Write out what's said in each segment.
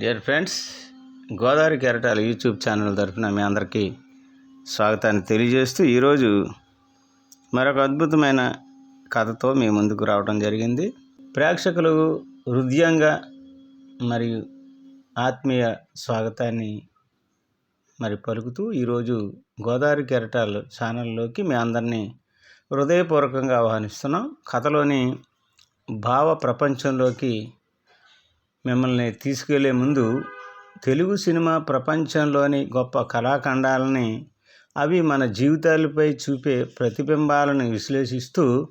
Dear friends Godavari కెరటాల YouTube channel తరఫున మీ అందరికీ స్వాగతాన్ని తెలియజేస్తూ ఈరోజు మరొక అద్భుతమైన కథతో మీ ముందుకు రావడం జరిగింది. ప్రేక్షకులు హృదయంగా మరియు ఆత్మీయ స్వాగతాన్ని మరి పలుకుతూ ఈరోజు గోదావరి కెరటాలు ఛానల్లోకి మీ అందరినీ హృదయపూర్వకంగా ఆహ్వానిస్తున్నాం. కథలోని భావ ప్రపంచంలోకి మిమ్మల్ని తీసుకెళ్ళే ముందు తెలుగు సినిమా ప్రపంచంలోని గొప్ప కళాఖండాలని అవి మన జీవితాలపై చూపే ప్రతిబింబాలను విశ్లేషిస్తూ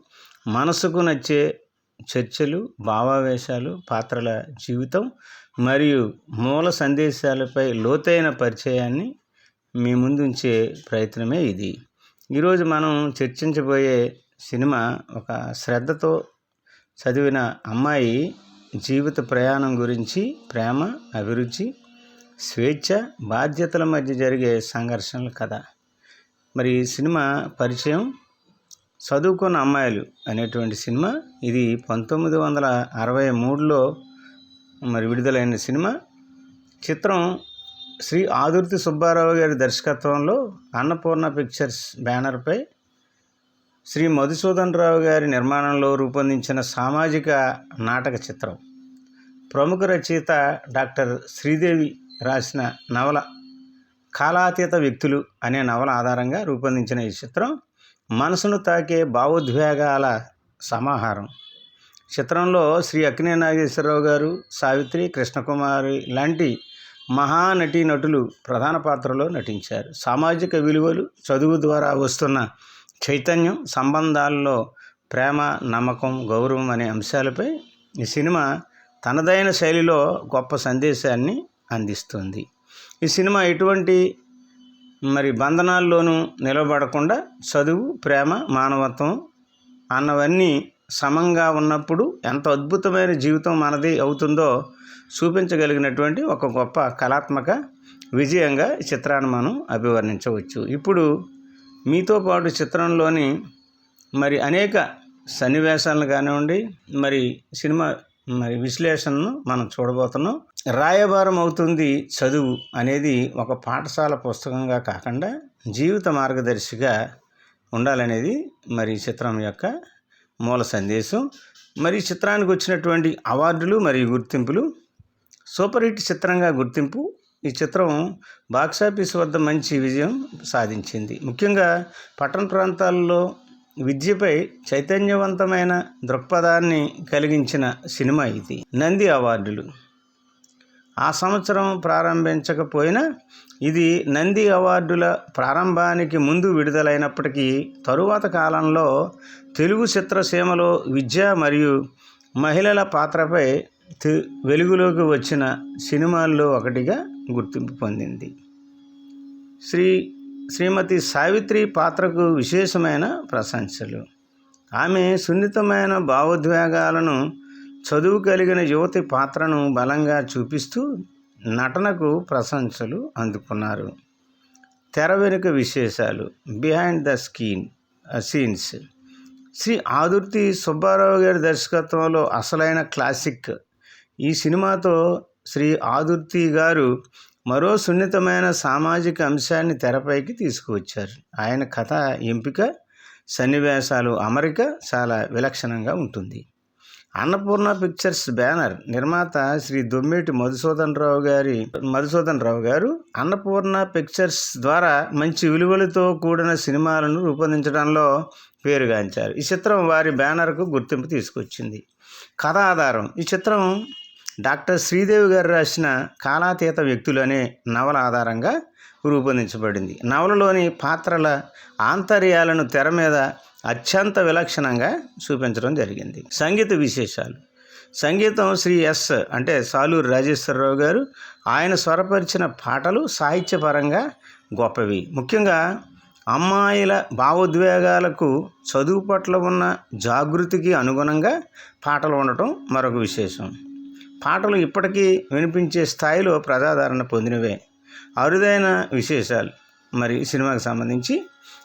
మనసుకు నచ్చే చర్చలు భావావేశాలు పాత్రల జీవితం మరియు మూల సందేశాలపై లోతైన పరిచయాన్ని మీ ముందుంచే ప్రయత్నమే ఇది. ఈరోజు మనం చర్చించబోయే సినిమా ఒక శ్రద్ధతో చదివిన అమ్మాయి జీవిత ప్రయాణం గురించి ప్రేమ అభిరుచి స్వేచ్ఛ బాధ్యతల మధ్య జరిగే సంఘర్షణల కథ. మరి ఈ సినిమా పరిచయం చదువుకున్న అమ్మాయిలు అనేటువంటి సినిమా. ఇది పంతొమ్మిది వందల అరవై మూడులో మరి విడుదలైన సినిమా. చిత్రం శ్రీ ఆదుర్తి సుబ్బారావు గారి దర్శకత్వంలో అన్నపూర్ణ పిక్చర్స్ బ్యానర్పై శ్రీ మధుసూదన్ రావు గారి నిర్మాణంలో రూపొందించిన సామాజిక నాటక చిత్రం. ప్రముఖ రచయిత డాక్టర్ శ్రీదేవి రాసిన నవల కాలాతీత వ్యక్తులు అనే నవల ఆధారంగా రూపొందించిన ఈ చిత్రం మనసును తాకే భావోద్వేగాల సమాహారం. చిత్రంలో శ్రీ అక్కినే నాగేశ్వరరావు గారు సావిత్రి కృష్ణకుమారి లాంటి మహానటీ నటులు ప్రధాన పాత్రలో నటించారు. సామాజిక విలువలు చదువు ద్వారా వస్తున్న చైతన్యం సంబంధాల్లో ప్రేమ నమ్మకం గౌరవం అనే అంశాలపై ఈ సినిమా తనదైన శైలిలో గొప్ప సందేశాన్ని అందిస్తుంది. ఈ సినిమా ఎటువంటి మరి బంధనాల్లోనూ నిలబడకుండా చదువు ప్రేమ మానవత్వం అన్నవన్నీ సమంగా ఉన్నప్పుడు ఎంత అద్భుతమైన జీవితం మనది అవుతుందో చూపించగలిగినటువంటి ఒక గొప్ప కళాత్మక విజయంగా ఈ చిత్రాన్ని మనం అభివర్ణించవచ్చు. ఇప్పుడు మీతో పాటు చిత్రంలోని మరి అనేక సన్నివేశాలను కానివ్వండి మరి సినిమా మరి విశ్లేషణను మనం చూడబోతున్నాం. రాయబారం అవుతుంది చదువు అనేది ఒక పాఠశాల పుస్తకంగా కాకుండా జీవిత మార్గదర్శిగా ఉండాలనేది మరి చిత్రం యొక్క మూల సందేశం. మరి చిత్రానికి వచ్చినటువంటి అవార్డులు మరియు గుర్తింపులు సూపర్ హిట్ చిత్రంగా గుర్తింపు ఈ చిత్రం బాక్సాఫీస్ వద్ద మంచి విజయం సాధించింది. ముఖ్యంగా పట్టణ ప్రాంతాల్లో విద్యపై చైతన్యవంతమైన దృక్పథాన్ని కలిగించిన సినిమా ఇది. నంది అవార్డులు. ఆ సంవత్సరం ప్రారంభించకపోయినా ఇది నంది అవార్డుల ప్రారంభానికి ముందు విడుదలైనప్పటికీ తరువాత కాలంలో తెలుగు చిత్రసీమలో విద్య మరియు మహిళల పాత్రపై వెలుగులోకి వచ్చిన సినిమాల్లో ఒకటిగా గుర్తింపు పొందింది. శ్రీ శ్రీమతి సావిత్రి పాత్రకు విశేషమైన ప్రశంసలు. ఆమె సున్నితమైన భావోద్వేగాలను చదువు కలిగిన యువతి పాత్రను బలంగా చూపిస్తూ నటనకు ప్రశంసలు అందుకున్నారు. తెర వెనుక విశేషాలు. Behind the screen scenes. Shri Adurthi Subbarao గారి దర్శకత్వంలో అసలైన క్లాసిక్ ఈ సినిమాతో శ్రీ ఆదుర్తి గారు మరో సున్నితమైన సామాజిక అంశాన్ని తెరపైకి తీసుకువచ్చారు. ఆయన కథ ఎంపిక సన్నివేశాలు అమరిక చాలా విలక్షణంగా ఉంటుంది. అన్నపూర్ణ పిక్చర్స్ బ్యానర్ నిర్మాత శ్రీ దొమ్మేటి మధుసూదన్ రావు గారి మధుసూదన్ రావు గారు అన్నపూర్ణ పిక్చర్స్ ద్వారా మంచి విలువలతో కూడిన సినిమాలను రూపొందించడంలో పేరుగాంచారు. ఈ చిత్రం వారి బ్యానర్కు గుర్తింపు తీసుకొచ్చింది. కథ ఆధారం ఈ చిత్రం డాక్టర్ శ్రీదేవి గారు రాసిన కాలాతీత వ్యక్తులు అనే నవల ఆధారంగా రూపొందించబడింది. నవలలోని పాత్రల ఆంతర్యాలను తెర మీద అత్యంత విలక్షణంగా చూపించడం జరిగింది. సంగీత విశేషాలు. సంగీతం శ్రీ ఎస్ అంటే సాలూరు రాజేశ్వరరావు గారు. ఆయన స్వరపరిచిన పాటలు సాహిత్యపరంగా గొప్పవి. ముఖ్యంగా అమ్మాయిల భావోద్వేగాలకు చదువు పట్ల ఉన్న జాగృతికి అనుగుణంగా పాటలు ఉండటం మరొక విశేషం. పాటలు ఇప్పటికీ వినిపించే స్థాయిలో ప్రజాదరణ పొందినవే. అరుదైన విశేషాలు. మరి సినిమాకి సంబంధించి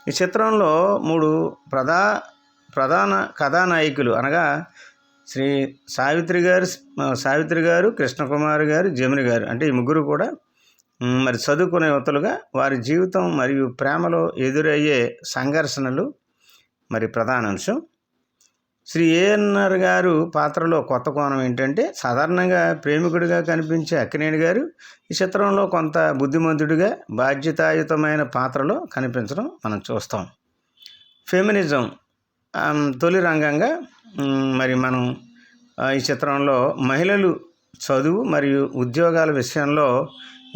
ఈ చిత్రంలో మూడు ప్రధా ప్రధాన కథానాయకులు అనగా శ్రీ సావిత్రి గారు సావిత్రి గారు కృష్ణకుమార్ గారు జమిని గారు అంటే ఈ ముగ్గురు కూడా మరి చదువుకునే యువతలుగా వారి జీవితం మరియు ప్రేమలో ఎదురయ్యే సంఘర్షణలు మరి ప్రధాన అంశం. శ్రీ ఏఎన్ఆర్ గారు పాత్రలో కొత్త కోణం ఏంటంటే సాధారణంగా ప్రేమికుడిగా కనిపించే అక్కినేని గారు ఈ చిత్రంలో కొంత బుద్ధిమంతుడిగా బాధ్యతాయుతమైన పాత్రలో కనిపించడం మనం చూస్తాం. ఫెమినిజం తొలి రంగంగా మరి మనం ఈ చిత్రంలో మహిళలు చదువు మరియు ఉద్యోగాల విషయంలో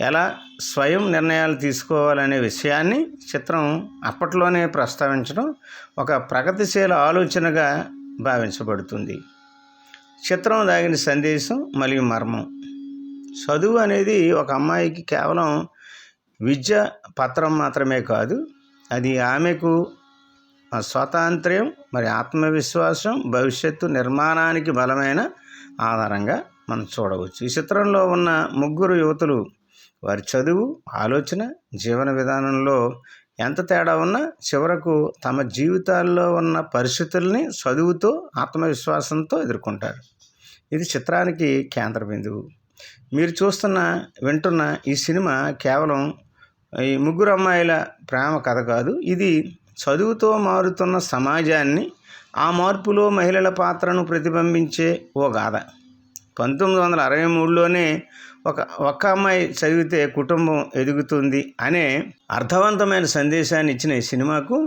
ఎలా స్వయం నిర్ణయాలు తీసుకోవాలనే విషయాన్ని చిత్రం అప్పట్లోనే ప్రస్తావించడం ఒక ప్రగతిశీల ఆలోచనగా భావించబడుతుంది. చిత్రం దాగిన సందేశం మరియు మర్మం. చదువు అనేది ఒక అమ్మాయికి కేవలం విద్య పత్రం మాత్రమే కాదు అది ఆమెకు స్వాతంత్ర్యం మరి ఆత్మవిశ్వాసం భవిష్యత్తు నిర్మాణానికి బలమైన ఆధారంగా మనం చూడవచ్చు. ఈ చిత్రంలో ఉన్న ముగ్గురు యువతులు వారి చదువు ఆలోచన జీవన విధానంలో ఎంత తేడా ఉన్నా చివరకు తమ జీవితాల్లో ఉన్న పరిస్థితుల్ని చదువుతో ఆత్మవిశ్వాసంతో ఎదుర్కొంటారు. ఇది చిత్రానికి కేంద్ర బిందువు. మీరు చూస్తున్న వింటున్న ఈ సినిమా కేవలం ఈ ముగ్గురు అమ్మాయిల ప్రేమ కథ కాదు ఇది చదువుతో మారుతున్న సమాజాన్ని ఆ మార్పులో మహిళల పాత్రను ప్రతిబింబించే ఓ గాథ. పంతొమ్మిది వందల అరవై మూడులోనే ఒక ఒక్క అమ్మాయి చదివితే కుటుంబం ఎదుగుతుంది అనే అర్థవంతమైన సందేశాన్ని ఇచ్చిన ఈ సినిమాకు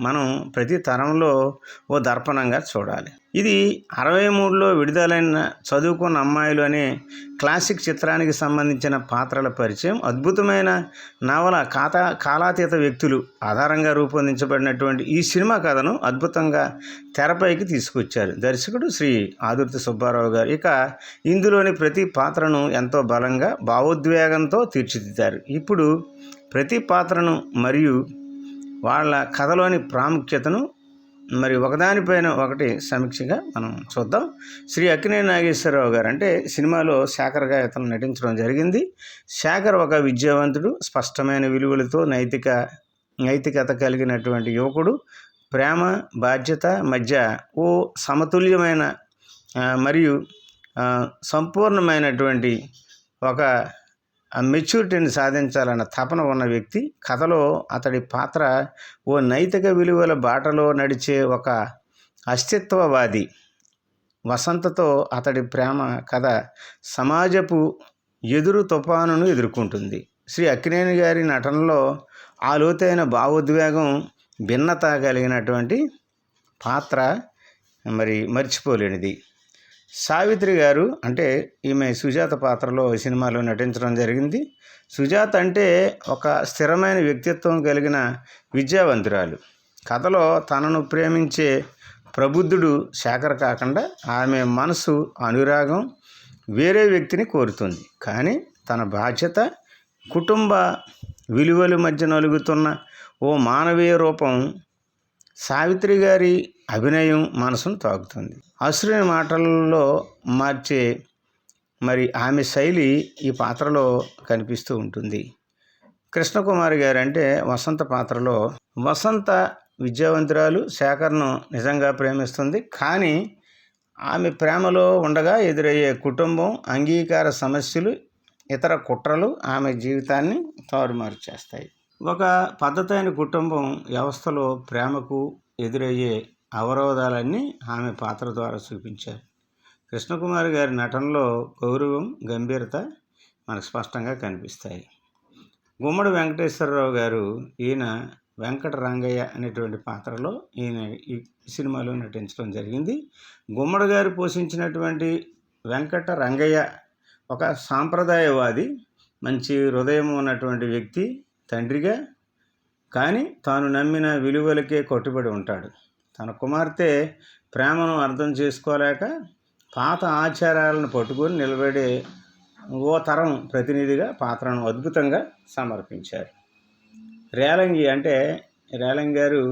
మనం ప్రతి తరంలో ఓ దర్పణంగా చూడాలి. ఇది అరవై మూడులో విడుదలైన చదువుకున్న అమ్మాయిలు అనే క్లాసిక్ చిత్రానికి సంబంధించిన పాత్రల పరిచయం అద్భుతమైన నవల కాతా కాలాతీత వ్యక్తులు ఆధారంగా రూపొందించబడినటువంటి ఈ సినిమా కథను అద్భుతంగా తెరపైకి తీసుకొచ్చారు. దర్శకుడు శ్రీ ఆదుర్తి సుబ్బారావు గారు. ఇక ఇందులోని ప్రతి పాత్రను ఎంతో బలంగా భావోద్వేగంతో తీర్చిదిద్దారు. ఇప్పుడు ప్రతి పాత్రను మరియు వాళ్ళ కథలోని ప్రాముఖ్యతను మరి ఒకదానిపైన ఒకటి సమీక్షగా మనం చూద్దాం. శ్రీ అక్కినే నాగేశ్వరరావు గారు అంటే సినిమాలో శాఖర్గా ఇతను నటించడం జరిగింది. శాఖర్ ఒక విద్యావంతుడు స్పష్టమైన విలువలతో నైతిక నైతికత కలిగినటువంటి యువకుడు. ప్రేమ బాధ్యత మధ్య ఓ సమతుల్యమైన మరియు సంపూర్ణమైనటువంటి ఒక మెచ్యూరిటీని సాధించాలన్న తపన ఉన్న వ్యక్తి కథలో అతడి పాత్ర ఓ నైతిక విలువల బాటలో నడిచే ఒక అస్తిత్వవాది. వసంతతో అతడి ప్రేమ కథ సమాజపు ఎదురు తుఫానును ఎదుర్కొంటుంది. శ్రీ అక్కినేని గారి నటనలో ఆ లోతైన భావోద్వేగం భిన్నత కలిగినటువంటి పాత్ర మరి మర్చిపోలేనిది. సావిత్రి గారు అంటే ఈమె సుజాత పాత్రలో సినిమాలో నటించడం జరిగింది. సుజాత అంటే ఒక స్థిరమైన వ్యక్తిత్వం కలిగిన విద్యావంతురాలు. కథలో తనను ప్రేమించే ప్రబుద్ధుడు శేఖర్ కాకుండా ఆమె మనసు అనురాగం వేరే వ్యక్తిని కోరుతుంది. కానీ తన బాధ్యత కుటుంబ విలువల మధ్య నలుగుతున్న ఓ మానవీయ రూపం సావిత్రి గారి అభినయం మనసును తాకుతుంది అసురుని మాటల్లో మార్చే మరి ఆమె శైలి ఈ పాత్రలో కనిపిస్తూ ఉంటుంది. కృష్ణకుమారి గారు అంటే వసంత పాత్రలో వసంత విద్యావంతురాలు శేఖర్ను నిజంగా ప్రేమిస్తుంది. కానీ ఆమె ప్రేమలో ఉండగా ఎదురయ్యే కుటుంబం అంగీకార సమస్యలు ఇతర కుట్రలు ఆమె జీవితాన్ని తారుమారు చేస్తాయి ఒక పద్ధతైన కుటుంబం వ్యవస్థలో ప్రేమకు ఎదురయ్యే అవరోధాలన్నీ ఆమె పాత్ర ద్వారా చూపించారు. కృష్ణకుమారి గారి నటనలో గౌరవం గంభీరత మనకు స్పష్టంగా కనిపిస్తాయి. గుమ్మడి వెంకటేశ్వరరావు గారు ఈయన వెంకట రంగయ్య అనేటువంటి పాత్రలో ఈయన ఈ సినిమాలో నటించడం జరిగింది. గుమ్మడి గారు పోషించినటువంటి వెంకట రంగయ్య ఒక సాంప్రదాయవాది మంచి హృదయం ఉన్నటువంటి వ్యక్తి తండ్రిగా కానీ తాను నమ్మిన విలువలకే కట్టుబడి ఉంటాడు. తన కుమార్తె ప్రేమను అర్థం చేసుకోలేక పాత ఆచారాలను పట్టుకొని నిలబడే ఓ తరం ప్రతినిధిగా పాత్రను అద్భుతంగా సమర్పించారు. రేలంగి అంటే రేలంగి గారు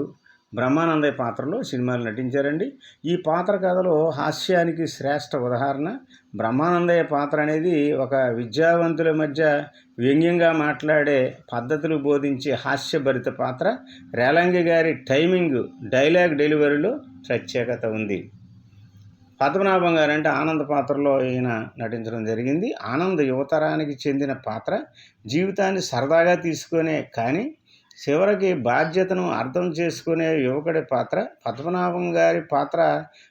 బ్రహ్మానందయ్య పాత్రలో సినిమాలు నటించారండి. ఈ పాత్ర కథలో హాస్యానికి శ్రేష్ఠ ఉదాహరణ. బ్రహ్మానందయ్య పాత్ర అనేది ఒక విద్యావంతుల మధ్య వ్యంగ్యంగా మాట్లాడే పద్ధతులు బోధించే హాస్యభరిత పాత్ర. రేలంగి గారి టైమింగ్ డైలాగ్ డెలివరీలో ప్రత్యేకత ఉంది. పద్మనాభం గారు అంటే ఆనంద్ పాత్రలో ఈయన నటించడం జరిగింది. ఆనంద్ యువతరానికి చెందిన పాత్ర. జీవితాన్ని సరదాగా తీసుకునే కానీ చివరికి బాధ్యతను అర్థం చేసుకునే యువకుడి పాత్ర పద్మనాభం గారి పాత్ర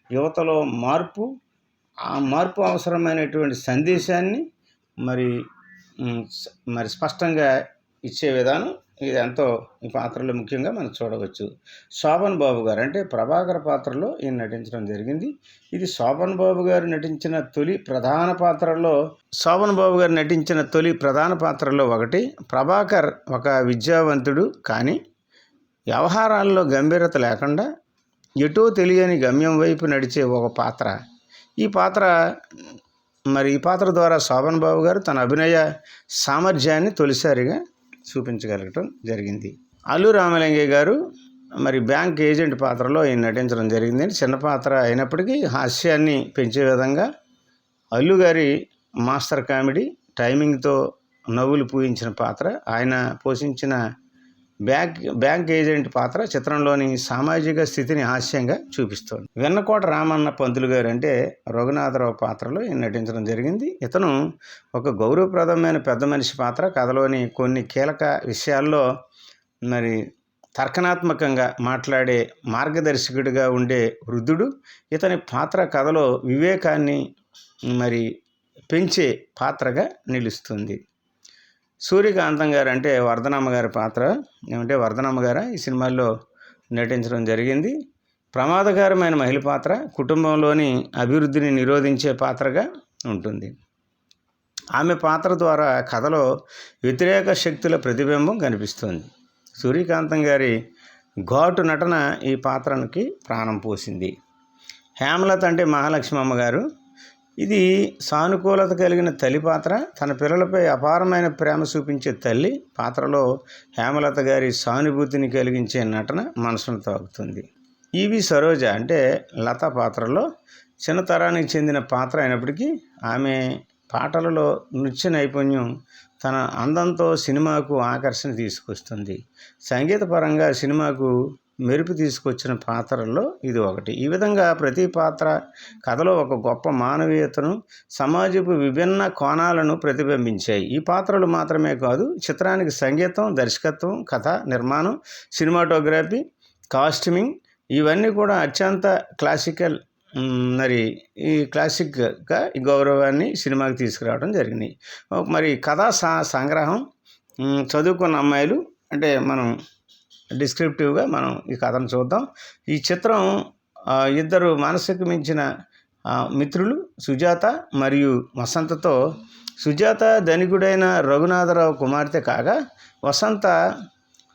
యువతలో మార్పు ఆ మార్పు అవసరమైనటువంటి సందేశాన్ని మరి మరి స్పష్టంగా ఇచ్చే విధానం ఇది ఎంతో ఈ పాత్రలో ముఖ్యంగా మనం చూడవచ్చు. శోభన్ బాబు గారు అంటే ప్రభాకర్ పాత్రలో ఈయన నటించడం జరిగింది. ఇది శోభన్ బాబు గారు నటించిన తొలి ప్రధాన పాత్రలో శోభన్ బాబు గారు నటించిన తొలి ప్రధాన పాత్రలో ఒకటి. ప్రభాకర్ ఒక విద్యావంతుడు కానీ వ్యవహారాల్లో గంభీరత లేకుండా ఎటో తెలియని గమ్యం వైపు నడిచే ఒక పాత్ర. ఈ పాత్ర మరి ఈ పాత్ర ద్వారా శోభన్ బాబు గారు తన అభినయ సామర్థ్యాన్ని తొలిసారిగా చూపించగలగటం జరిగింది. అల్లు రామలింగయ్య గారు మరి బ్యాంక్ ఏజెంట్ పాత్రలో ఈయన నటించడం జరిగింది చిన్న పాత్ర అయినప్పటికీ హాస్యాన్ని పెంచే విధంగా అల్లు గారి మాస్టర్ కామెడీ టైమింగ్తో నవ్వులు పూయించిన పాత్ర ఆయన పోషించిన బ్యాంక్ బ్యాంక్ ఏజెంట్ పాత్ర చిత్రంలోని సామాజిక స్థితిని హాస్యంగా చూపిస్తోంది. వెన్నకోట రామన్న పంతులు గారు అంటే రఘునాథరావు పాత్రలో ఈయన నటించడం జరిగింది. ఇతను ఒక గౌరవప్రదమైన పెద్ద మనిషి పాత్ర. కథలోని కొన్ని కీలక విషయాల్లో మరి తర్కనాత్మకంగా మాట్లాడే మార్గదర్శకుడిగా ఉండే వృద్ధుడు. ఇతని పాత్ర కథలో వివేకాన్ని మరి పెంచే పాత్రగా నిలుస్తుంది. సూర్యకాంతం గారు అంటే వర్ధనమ్మ గారి పాత్ర. ఏమంటే వర్ధనమ్మ గారు? ఈ సినిమాల్లో నటించడం జరిగింది. ప్రమాదకరమైన మహిళ పాత్ర కుటుంబంలోని అభివృద్ధిని నిరోధించే పాత్రగా ఉంటుంది. ఆమె పాత్ర ద్వారా కథలో వ్యతిరేక శక్తుల ప్రతిబింబం కనిపిస్తుంది. సూర్యకాంతం గారి ఘాటు నటన ఈ పాత్రనికి ప్రాణం పోసింది. హేమలత అంటే మహాలక్ష్మమ్మ అమ్మగారు ఇది సానుకూలత కలిగిన తల్లి పాత్ర. తన పిల్లలపై అపారమైన ప్రేమ చూపించే తల్లి పాత్రలో హేమలత గారి సానుభూతిని కలిగించే నటన మనసును తాకుతుంది. ఈవి సరోజ అంటే లత పాత్రలో చిన్నతరానికి చెందిన పాత్ర అయినప్పటికీ ఆమె పాటలలో నృత్య నైపుణ్యం తన అందంతో సినిమాకు ఆకర్షణ తీసుకొస్తుంది. సంగీతపరంగా సినిమాకు మెరుపు తీసుకొచ్చిన పాత్రల్లో ఇది ఒకటి. ఈ విధంగా ప్రతి పాత్ర కథలో ఒక గొప్ప మానవీయతను సమాజపు విభిన్న కోణాలను ప్రతిబింబించాయి. ఈ పాత్రలు మాత్రమే కాదు చిత్రానికి సంగీతం దర్శకత్వం కథ నిర్మాణం సినిమాటోగ్రఫీ కాస్ట్యూమింగ్ ఇవన్నీ కూడా అత్యంత క్లాసికల్ మరి ఈ క్లాసిక్గా ఈ గౌరవాన్ని సినిమాకి తీసుకురావడం జరిగినాయి. మరి కథా సా సంగ్రహం చదువుకున్న అమ్మాయిలు అంటే మనం డిస్క్రిప్టివ్గా మనం ఈ కథను చూద్దాం. ఈ చిత్రం ఇద్దరు మనసుకు మించిన మిత్రులు సుజాత మరియు వసంతతో. సుజాత ధనికుడైన రఘునాథరావు కుమార్తె కాగా వసంత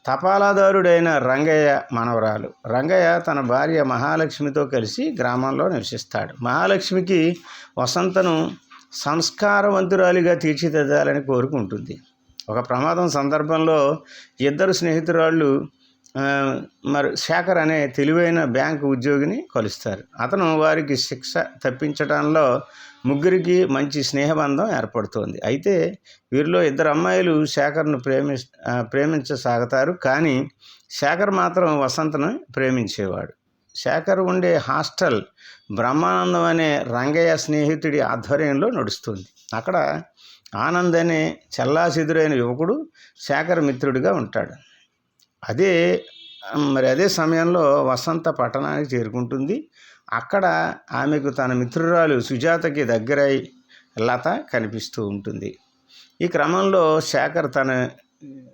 తపాలాదారుడైన రంగయ్య మనవరాలు. రంగయ్య తన భార్య మహాలక్ష్మితో కలిసి గ్రామంలో నివసిస్తాడు. మహాలక్ష్మికి వసంతను సంస్కారవంతురాలిగా తీర్చిదిద్దాలని కోరుకుంటుంది. ఒక ప్రమాదం సందర్భంలో ఇద్దరు స్నేహితురాళ్ళు మరి శేఖర్ అనే తెలివైన బ్యాంకు ఉద్యోగిని కలుస్తారు. అతను వారికి శిక్ష తప్పించడంలో ముగ్గురికి మంచి స్నేహబంధం ఏర్పడుతోంది. అయితే వీరిలో ఇద్దరు అమ్మాయిలు శేఖర్ను ప్రేమి ప్రేమించసాగుతారు. కానీ శేఖర్ మాత్రం వసంతను ప్రేమించేవాడు. శేఖర్ ఉండే హాస్టల్ బ్రహ్మానందం అనే రంగయ్య స్నేహితుడి ఆధ్వర్యంలో నడుస్తుంది. అక్కడ ఆనంద్ అనే చెల్లాసిదురైన యువకుడు శేఖర్ మిత్రుడిగా ఉంటాడు. అదే మరి అదే సమయంలో వసంత పట్టణానికి చేరుకుంటుంది. అక్కడ ఆమెకు తన మిత్రురాలు సుజాతకి దగ్గరై లత కనిపిస్తూ ఉంటుంది. ఈ క్రమంలో శేఖర్ తన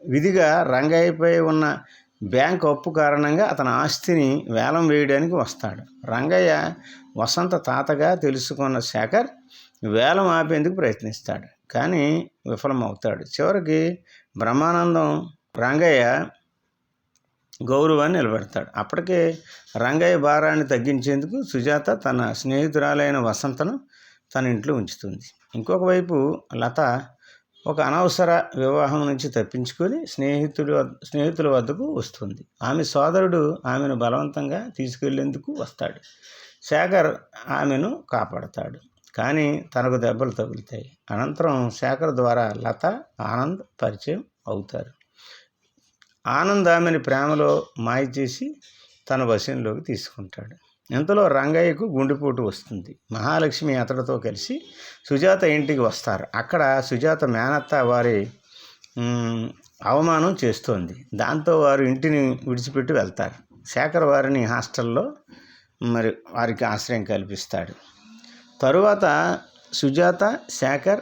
విధిగా రంగయ్యపై ఉన్న బ్యాంక్ అప్పు కారణంగా అతని ఆస్తిని వేలం వేయడానికి వస్తాడు. రంగయ్య వసంత తాతగా తెలుసుకున్న శేఖర్ వేలం ఆపేందుకు ప్రయత్నిస్తాడు. కానీ విఫలమవుతాడు. చివరికి బ్రహ్మానందం రంగయ్య గౌరవాన్ని నిలబెడతాడు. అప్పటికే రంగయ్య భారాన్ని తగ్గించేందుకు సుజాత తన స్నేహితురాలైన వసంతను తన ఇంట్లో ఉంచుతుంది. ఇంకొక వైపు లత ఒక అనవసర వివాహం నుంచి తప్పించుకొని స్నేహితుడు స్నేహితుల వద్దకు వస్తుంది. ఆమె సోదరుడు ఆమెను బలవంతంగా తీసుకెళ్ళేందుకు వస్తాడు. శేఖర్ ఆమెను కాపాడతాడు. కానీ తనకు దెబ్బలు తగులుతాయి. అనంతరం శేఖర్ ద్వారా లత ఆనంద్ పరిచయం అవుతారు. ఆనంద్ ఆమెని ప్రేమలో మాయ చేసి తన వశంలోకి తీసుకుంటాడు. ఇంతలో రంగయ్యకు గుండెపోటు వస్తుంది. మహాలక్ష్మి అతడితో కలిసి సుజాత ఇంటికి వస్తారు. అక్కడ సుజాత మేనత్త వారి అవమానం చేస్తోంది. దాంతో వారు ఇంటిని విడిచిపెట్టి వెళ్తారు. శేఖర్ వారిని హాస్టల్లో మరి వారికి ఆశ్రయం కల్పిస్తాడు. తరువాత సుజాత శేఖర్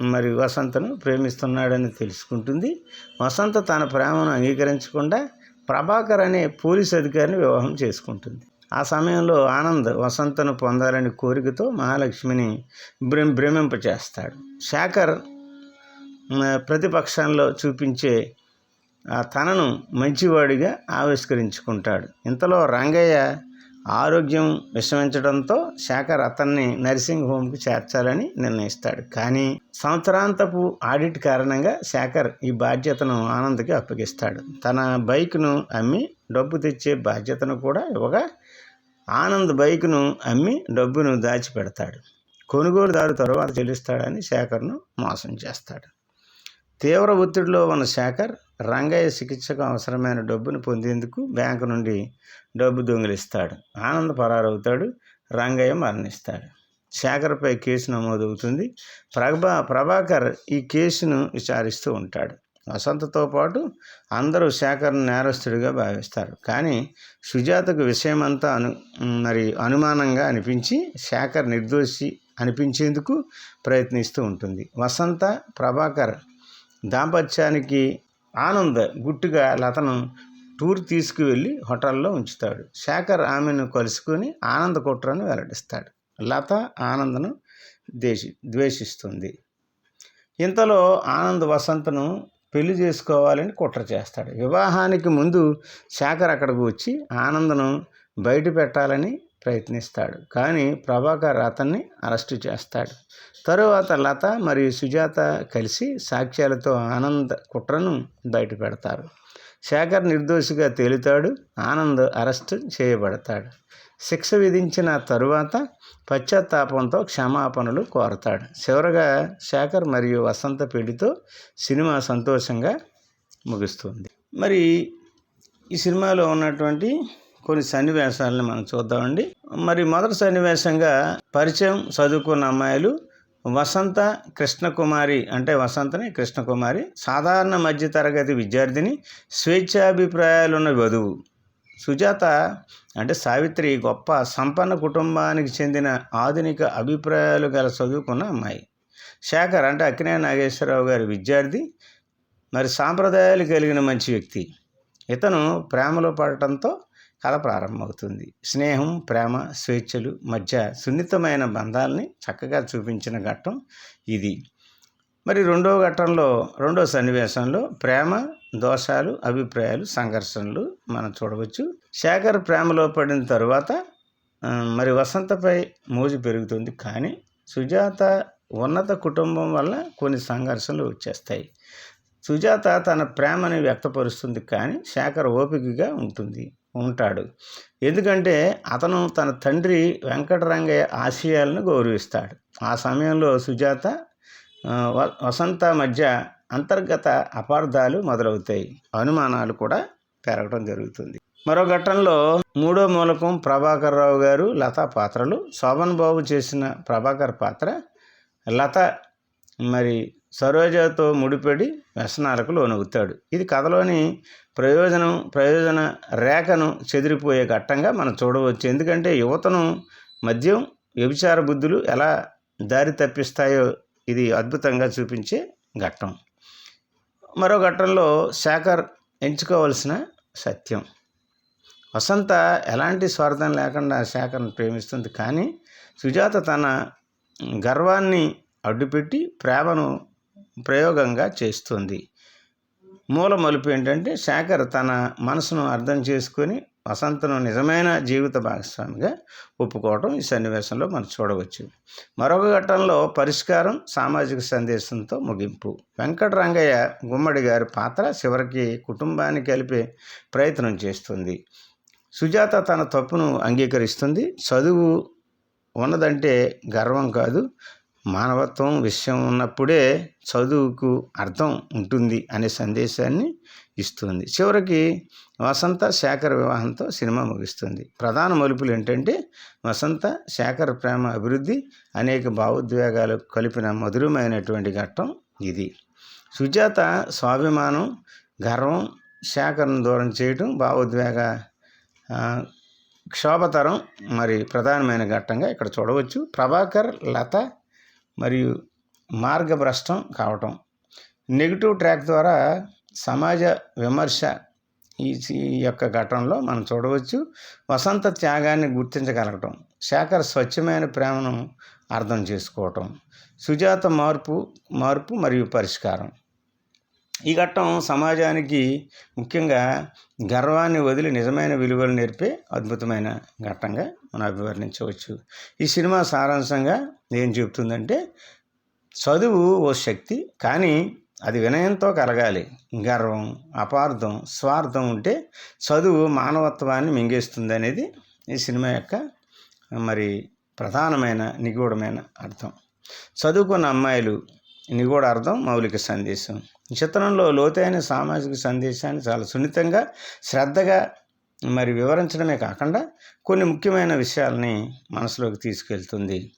మరి వసంతను ప్రేమిస్తున్నాడని తెలుసుకుంటుంది. వసంత తన ప్రేమను అంగీకరించకుండా ప్రభాకర్ అనే పోలీస్ అధికారిని వివాహం చేసుకుంటుంది. ఆ సమయంలో ఆనంద్ వసంతను పొందాలని కోరికతో మహాలక్ష్మిని భ్రమ భ్రమింపచేస్తాడు శేఖర్ ప్రతిపక్షంలో చూపించే ఆ తనను మంచివాడిగా ఆవిష్కరించుకుంటాడు. ఇంతలో రంగయ్య ఆరోగ్యం విషమించడంతో శేఖర్ అతన్ని నర్సింగ్ హోమ్కి చేర్చాలని నిర్ణయిస్తాడు. కానీ సంవత్సరాంతపు ఆడిట్ కారణంగా శేఖర్ ఈ బాధ్యతను ఆనంద్కి అప్పగిస్తాడు. తన బైక్ను అమ్మి డబ్బు తెచ్చే బాధ్యతను కూడా ఇవ్వగా ఆనంద్ బైక్ను అమ్మి డబ్బును దాచిపెడతాడు. కొనుగోలుదారు తరువాత చెల్లిస్తాడని శేఖర్ను మోసం చేస్తాడు. తీవ్ర ఒత్తిడిలో ఉన్న శేఖర్ రంగయ్య చికిత్సకు అవసరమైన డబ్బును పొందేందుకు బ్యాంకు నుండి డబ్బు దొంగిలిస్తాడు. ఆనంద్ పరారవుతాడు. రంగయ్య మరణిస్తాడు. శేఖర్పై కేసు నమోదవుతుంది. ప్రభా ప్రభాకర్ ఈ కేసును విచారిస్తూ ఉంటాడు. వసంతతో పాటు అందరూ శేఖర్ను నేరస్తుడిగా భావిస్తారు. కానీ సుజాతకు విషయమంతా అను మరి అనుమానంగా అనిపించి శేఖర్ నిర్దోషి అనిపించేందుకు ప్రయత్నిస్తూ ఉంటుంది. వసంత ప్రభాకర్ దాంపత్యానికి ఆనంద్ గుట్టుగా లతను టూర్ తీసుకువెళ్ళి హోటల్లో ఉంచుతాడు. శేఖర్ ఆమెను కలుసుకొని ఆనంద కుట్రను వెల్లడిస్తాడు. లత ఆనందను దేశి ద్వేషిస్తుంది. ఇంతలో ఆనంద్ వసంతను పెళ్ళి చేసుకోవాలని కుట్ర చేస్తాడు. వివాహానికి ముందు శేఖర్ అక్కడికి వచ్చి ఆనందను బయట పెట్టాలని ప్రయత్నిస్తాడు. కానీ ప్రభాకర్ అతన్ని అరెస్టు చేస్తాడు. తరువాత లత మరియు సుజాత కలిసి సాక్ష్యాలతో ఆనంద్ కుట్రను బయట పెడతారు శేఖర్ నిర్దోషిగా తేలుతాడు ఆనంద్ అరెస్ట్ చేయబడతాడు. శిక్ష విధించిన తరువాత పశ్చాత్తాపంతో క్షమాపణలు కోరతాడు. చివరగా శేఖర్ మరియు వసంత పెళ్ళితో సినిమా సంతోషంగా ముగుస్తుంది. మరి ఈ సినిమాలో ఉన్నటువంటి కొన్ని సన్నివేశాలను మనం చూద్దామండి. మరి మొదటి సన్నివేశంగా పరిచయం చదువుకున్న అమ్మాయిలు వసంత కృష్ణకుమారి అంటే వసంతని కృష్ణకుమారి సాధారణ మధ్యతరగతి విద్యార్థిని స్వేచ్ఛాభిప్రాయాలున్న వధువు. సుజాత అంటే సావిత్రి గొప్ప సంపన్న కుటుంబానికి చెందిన ఆధునిక అభిప్రాయాలు గల చదువుకున్న అమ్మాయి. శేఖర్ అంటే అక్కినే నాగేశ్వరరావు గారి విద్యార్థి మరి సాంప్రదాయాలు కలిగిన మంచి వ్యక్తి. ఇతను ప్రేమలో పడటంతో కథ ప్రారంభమవుతుంది. స్నేహం ప్రేమ స్వేచ్ఛలు మధ్య సున్నితమైన బంధాలని చక్కగా చూపించిన ఘట్టం ఇది. మరి రెండో ఘట్టంలో రెండో సన్నివేశంలో ప్రేమ దోషాలు అభిప్రాయాలు సంఘర్షణలు మనం చూడవచ్చు. శేఖర్ ప్రేమలో పడిన తరువాత మరి వసంతపై మోజు పెరుగుతుంది. కానీ సుజాత ఉన్నత కుటుంబం వల్ల కొన్ని సంఘర్షణలు వచ్చేస్తాయి. సుజాత తన ప్రేమని వ్యక్తపరుస్తుంది. కానీ శేఖర్ ఓపికగా ఉంటుంది. ఉంటాడు. ఎందుకంటే అతను తన తండ్రి వెంకటరంగయ్య ఆశయాలను గౌరవిస్తాడు. ఆ సమయంలో సుజాత వ- వసంత మధ్య అంతర్గత అపార్థాలు మొదలవుతాయి. అనుమానాలు కూడా పెరగడం జరుగుతుంది. మరో ఘట్టంలో మూడో మూలకం ప్రభాకర్ రావు గారు లత పాత్రలు. శోభన్ బాబు చేసిన ప్రభాకర్ పాత్ర లత మరి సరోజతో ముడిపడి వ్యసనాలకు లోనవుతాడు. ఇది కథలోని ప్రయోజనం ప్రయోజన రేఖను చెదిరిపోయే ఘట్టంగా మనం చూడవచ్చు. ఎందుకంటే యువతను మద్యం వ్యభిచార బుద్ధులు ఎలా దారి తప్పిస్తాయో ఇది అద్భుతంగా చూపించే ఘట్టం. మరో ఘట్టంలో శేఖర్ ఎంచుకోవలసిన సత్యం. వసంత ఎలాంటి స్వార్థం లేకుండా శేఖర్ను ప్రేమిస్తుంది. కానీ సుజాత తన గర్వాన్ని అడ్డుపెట్టి ప్రేమను ప్రయోగంగా చేస్తుంది. మూల మలుపు ఏంటంటే శేఖర్ తన మనసును అర్థం చేసుకొని వసంతను నిజమైన జీవిత భాగస్వామిగా ఒప్పుకోవడం ఈ సన్నివేశంలో మనం చూడవచ్చు. మరొక ఘట్టంలో పరిష్కారం సామాజిక సందేశంతో ముగింపు. వెంకటరంగయ్య గుమ్మడి గారి పాత్ర చివరికి కుటుంబాన్ని కలిపే ప్రయత్నం చేస్తుంది. సుజాత తన తప్పును అంగీకరిస్తుంది. చదువు ఉన్నదంటే గర్వం కాదు. మానవత్వం విషయం ఉన్నప్పుడే చదువుకు అర్థం ఉంటుంది అనే సందేశాన్ని ఇస్తుంది. చివరికి వసంత శేఖర్ వివాహంతో సినిమా ముగిస్తుంది. ప్రధాన మలుపులు ఏంటంటే వసంత శేఖర్ ప్రేమ అభివృద్ధి అనేక భావోద్వేగాలు కలిపిన మధురమైనటువంటి ఘట్టం ఇది. సుజాత స్వాభిమానం గర్వం శేఖర్ను దూరం చేయటం భావోద్వేగ క్షోభతరం మరి ప్రధానమైన ఘట్టంగా ఇక్కడ చూడవచ్చు. ప్రభాకర్ లత మరియు మార్గభ్రష్టం కావటం. నెగిటివ్ ట్రాక్ ద్వారా సమాజ విమర్శ ఈ యొక్క ఘటనలో మనం చూడవచ్చు. వసంత త్యాగాన్ని గుర్తించగలగటం శేఖర్ స్వచ్ఛమైన ప్రేమను అర్థం చేసుకోవటం సుజాత మార్పు మార్పు మరియు పరిష్కారం. ఈ ఘట్టం సమాజానికి ముఖ్యంగా గర్వాన్ని వదిలి నిజమైన విలువలు నేర్పే అద్భుతమైన ఘట్టంగా మనం అభివర్ణించవచ్చు ఈ సినిమా సారాంశంగా ఏం చెబుతుందంటే చదువు ఓ శక్తి కానీ అది వినయంతో కలగాలి. గర్వం అపార్థం స్వార్థం ఉంటే చదువు మానవత్వాన్ని మింగేస్తుంది అనేది ఈ సినిమా యొక్క మరి ప్రధానమైన నిగూఢమైన అర్థం. చదువుకున్న అమ్మాయిలు నిగూఢ అర్థం మౌలిక సందేశం. చిత్రంలో లోతైన సామాజిక సందేశాన్ని చాలా సున్నితంగా శ్రద్ధగా మరి వివరించడమే కాకుండా కొన్ని ముఖ్యమైన విషయాలని మనసులోకి తీసుకెళ్తుంది.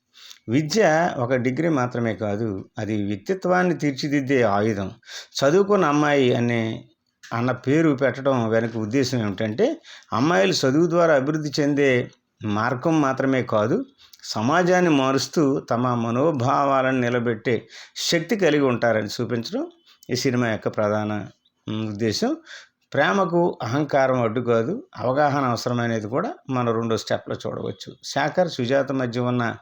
విద్య ఒక డిగ్రీ మాత్రమే కాదు అది వ్యక్తిత్వాన్ని తీర్చిదిద్దే ఆయుధం. చదువుకున్న అమ్మాయి అనే అన్న పేరు పెట్టడం వెనక ఉద్దేశం ఏమిటంటే అమ్మాయిలు చదువు ద్వారా అభివృద్ధి చెందే మార్గం మాత్రమే కాదు సమాజాన్ని మారుస్తూ తమ మనోభావాలను నిలబెట్టే శక్తి కలిగి ఉంటారని చూపించడం ఈ సినిమా యొక్క ప్రధాన ఉద్దేశం. ప్రేమకు అహంకారం అడ్డు కాదు అవగాహన అవసరమైనది కూడా మనం రెండో స్టెప్లో చూడవచ్చు. శాఖర్ సుజాత మధ్య ఉన్న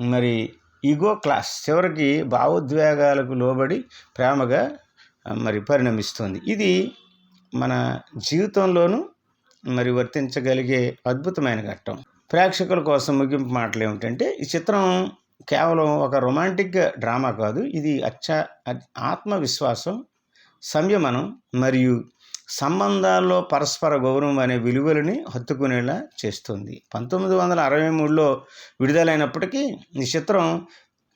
మరి ఈగో క్లాస్ చివరికి భావోద్వేగాలకు లోబడి ప్రేమగా మరి పరిణమిస్తుంది. ఇది మన జీవితంలోనూ మరి వర్తించగలిగే అద్భుతమైన ఘట్టం. ప్రేక్షకుల కోసం ముగింపు మాటలు ఏమిటంటే ఈ చిత్రం కేవలం ఒక రొమాంటిక్ డ్రామా కాదు. ఇది అచ్చ ఆత్మవిశ్వాసం సంయమనం మరియు సంబంధాల్లో పరస్పర గౌరవం అనే విలువలని హత్తుకునేలా చేస్తుంది. పంతొమ్మిది వందల అరవై మూడులో విడుదలైనప్పటికీ ఈ చిత్రం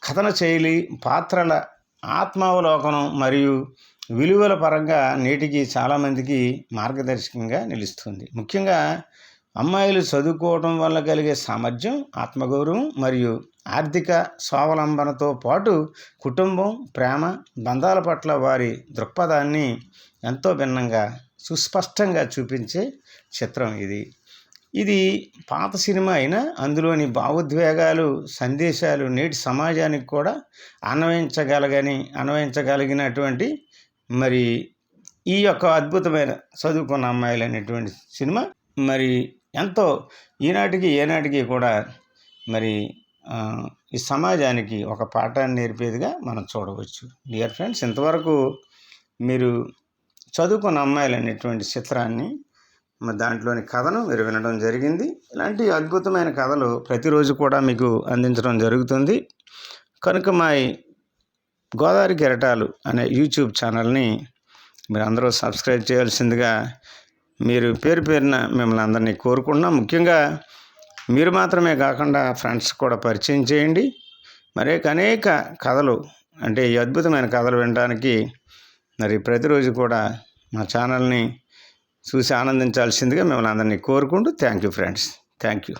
కథన శైలి పాత్రల ఆత్మావలోకనం మరియు విలువల పరంగా నేటికి చాలామందికి మార్గదర్శకంగా నిలుస్తుంది. ముఖ్యంగా అమ్మాయిలు చదువుకోవడం వల్ల కలిగే సామర్థ్యం ఆత్మగౌరవం మరియు ఆర్థిక స్వావలంబనతో పాటు కుటుంబం ప్రేమ బంధాల పట్ల వారి దృక్పథాన్ని ఎంతో భిన్నంగా సుస్పష్టంగా చూపించే చిత్రం ఇది. ఇది పాత సినిమా అయినా అందులోని భావోద్వేగాలు సందేశాలు నేటి సమాజానికి కూడా అన్వయించగలగని అన్వయించగలిగినటువంటి మరి ఈ యొక్క అద్భుతమైన చదువుకున్న అమ్మాయిలు అనేటువంటి సినిమా. మరి ఎంతో ఈనాటికి ఏనాటికి కూడా మరి ఈ సమాజానికి ఒక పాఠాన్ని నేర్పేదిగా మనం చూడవచ్చు. డియర్ ఫ్రెండ్స్ ఇంతవరకు మీరు చదువుకున్న అమ్మాయిలు అనేటువంటి చిత్రాన్ని దాంట్లోని కథను మీరు వినడం జరిగింది. ఇలాంటి అద్భుతమైన కథలు ప్రతిరోజు కూడా మీకు అందించడం జరుగుతుంది. కనుక మా గోదావరి కెరటాలు అనే యూట్యూబ్ ఛానల్ని మీరు అందరూ సబ్స్క్రైబ్ చేయాల్సిందిగా మీరు పేరు పేరున మిమ్మల్ని అందరినీ కోరుకుంటున్నాం. ముఖ్యంగా మీరు మాత్రమే కాకుండా ఫ్రెండ్స్ కూడా పరిచయం చేయండి. మరి అనేక కథలు అంటే ఈ అద్భుతమైన కథలు వినడానికి మరి ప్రతిరోజు కూడా మా ఛానల్ని చూసి ఆనందించాల్సిందిగా మిమ్మల్ని అందరినీ కోరుకుంటూ thank you friends. Thank you.